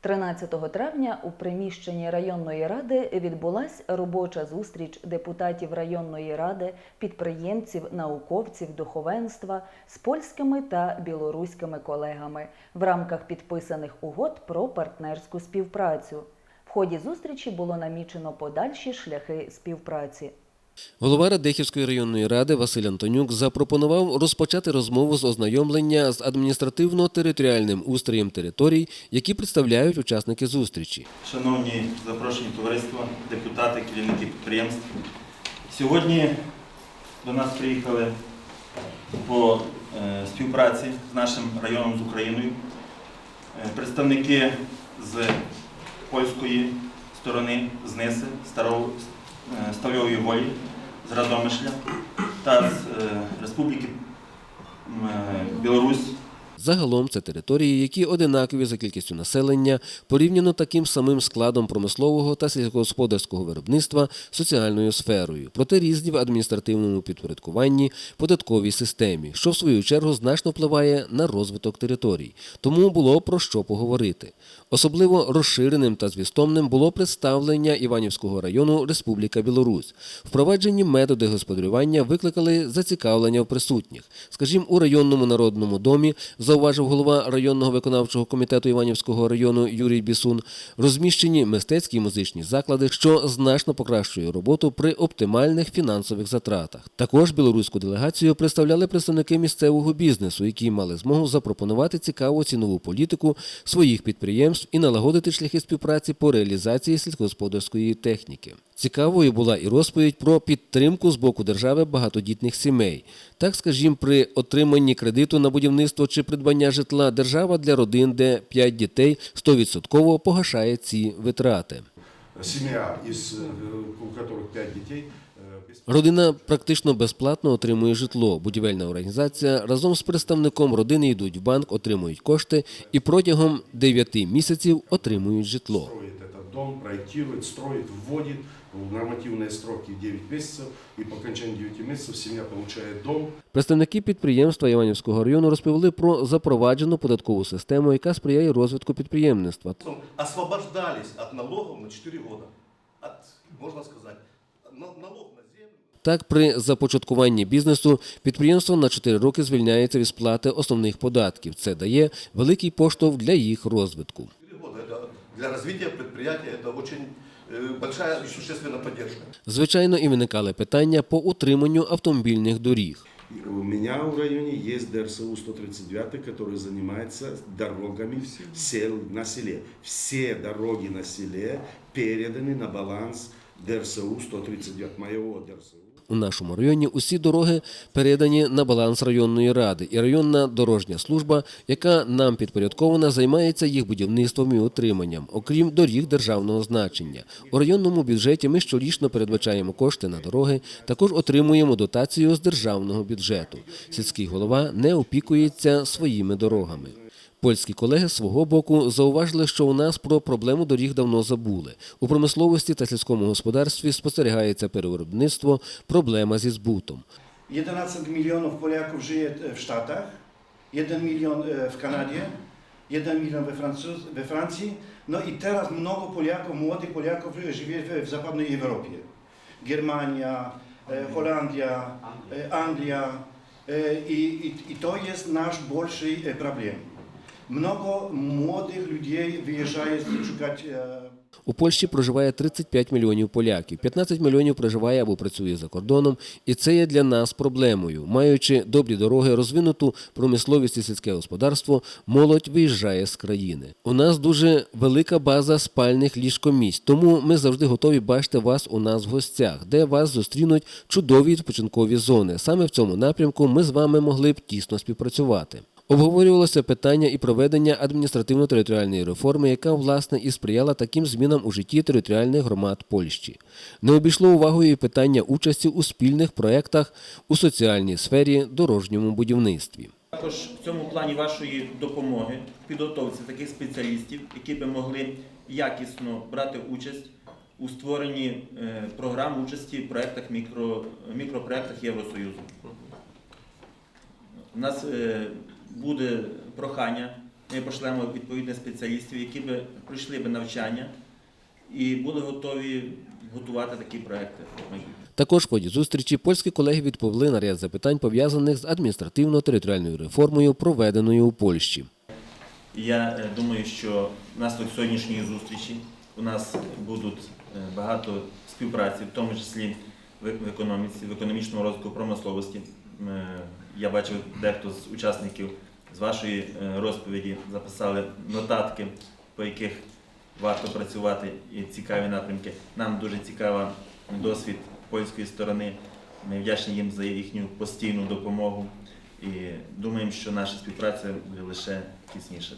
13 травня у приміщенні районної ради відбулася робоча зустріч депутатів районної ради, підприємців, науковців, духовенства з польськими та білоруськими колегами в рамках підписаних угод про партнерську співпрацю. В ході зустрічі було намічено подальші шляхи співпраці. Голова Радехівської районної ради Василь Антонюк запропонував розпочати розмову з ознайомлення з адміністративно-територіальним устроєм територій, які представляють учасники зустрічі. Шановні запрошені товариства, депутати, керівники підприємств. Сьогодні до нас приїхали по е, співпраці з нашим районом з Україною е, представники з польської сторони, з Ниси, е, Ставльової волі, з Радомишля та з е, Республіки е, Білорусь. Загалом це території, які одинакові за кількістю населення, порівняно таким самим складом промислового та сільськогосподарського виробництва соціальною сферою, проте різні в адміністративному підпорядкуванні, податковій системі, що в свою чергу значно впливає на розвиток територій. Тому було про що поговорити. Особливо розширеним та звістомним було представлення Іванівського району Республіка Білорусь. Впроваджені методи господарювання викликали зацікавлення в присутніх. Скажімо, у районному народному домі зауважив голова районного виконавчого комітету Іванівського району Юрій Бісун, розміщені мистецькі і музичні заклади, що значно покращує роботу при оптимальних фінансових затратах. Також білоруську делегацію представляли представники місцевого бізнесу, які мали змогу запропонувати цікаву цінову політику своїх підприємств і налагодити шляхи співпраці по реалізації сільськогосподарської техніки. Цікавою була і розповідь про підтримку з боку держави багатодітних сімей. Так, скажімо, при отриманні кредиту на будівництво чи придбання житла держава для родин, де 5 дітей 100% погашає ці витрати. семья, из, э, у которых пять детей, э, без- Родина практично безплатно отримує житло. Будівельна організація разом з представником родини йдуть в банк, отримують кошти і протягом 9 місяців отримують житло. строит этот дом, проектирует, строит, вводит в нормативные сроки 9 месяцев, и по окончании 9 месяцев семья получает дом. Представники підприємства Іванівського району розповіли про запроваджену податкову систему, яка сприяє розвитку підприємництва. освобождались от налогов на 4 года. От, можно сказать, на- налог на землю. Так, при започаткуванні бізнесу підприємство на 4 роки звільняється від сплати основних податків. Це дає великий поштовх для їх розвитку. 4 года. Это для развития предприятия это очень э, большая и существенная поддержка. Звичайно, і виникали питання по утриманню автомобільних доріг. У меня в районе есть ДРСУ 139, который занимается дорогами сел, на селе. Все дороги на селе переданы на баланс ДРСУ 139, моего ДРСУ. У нашому районі усі дороги передані на баланс районної ради, і районна дорожня служба, яка нам підпорядкована, займається їх будівництвом і утриманням, окрім доріг державного значення. У районному бюджеті ми щорічно передбачаємо кошти на дороги, також отримуємо дотацію з державного бюджету. Сільський голова не опікується своїми дорогами. Польські колеги з свого боку зауважили, що у нас про проблему доріг давно забули. У промисловості та сільському господарстві спостерігається перевиробництво, проблема зі збутом. 11 milionów Polaków żyje w Stanach, 1 milion e, w Kanadzie, 1 milion we, Francji, no i teraz mnogo Polaków, młodych Polaków żyje w, zachodniej Europie. Germania, e, Holandia, e, Anglia e, i, i, i to jest nasz e, problem. Mnogo młodych ludzi wyjeżdża szukać e, У Польщі проживає 35 мільйонів поляків, 15 мільйонів проживає або працює за кордоном, і це є для нас проблемою. Маючи добрі дороги, розвинуту промисловість і сільське господарство, молодь виїжджає з країни. У нас дуже велика база спальних ліжкомісць, тому ми завжди готові бачити вас у нас в гостях, де вас зустрінуть чудові відпочинкові зони. Саме в цьому напрямку ми з вами могли б тісно співпрацювати. Обговорювалося питання і проведення адміністративно-територіальної реформи, яка власне і сприяла таким змінам у житті територіальних громад Польщі. Не обійшло увагою і питання участі у спільних проєктах у соціальній сфері, дорожньому будівництві. Також в цьому плані вашої допомоги підготовці таких спеціалістів, які би могли якісно брати участь у створенні е, програм участі в проектах мікро, мікропроектах Євросоюзу. У нас е, буде прохання ми пошлемо відповідних спеціалістів, які би пройшли би навчання і були готові готувати такі проекти. Також в ході зустрічі польські колеги відповіли на ряд запитань, пов'язаних з адміністративно-територіальною реформою, проведеною у Польщі. Я е, думаю, що внаслідок сьогоднішньої зустрічі у нас будуть е, багато співпраці, в тому числі в економіці, в економічному розвитку промисловості. Е, Я бачив, дехто з учасників з вашої е, розповіді записали нотатки, по яких варто працювати і цікаві напрямки. Нам дуже цікава досвід польської сторони. Ми вдячні їм за їхню постійну допомогу і думаємо, що наша співпраця буде лише тісніша.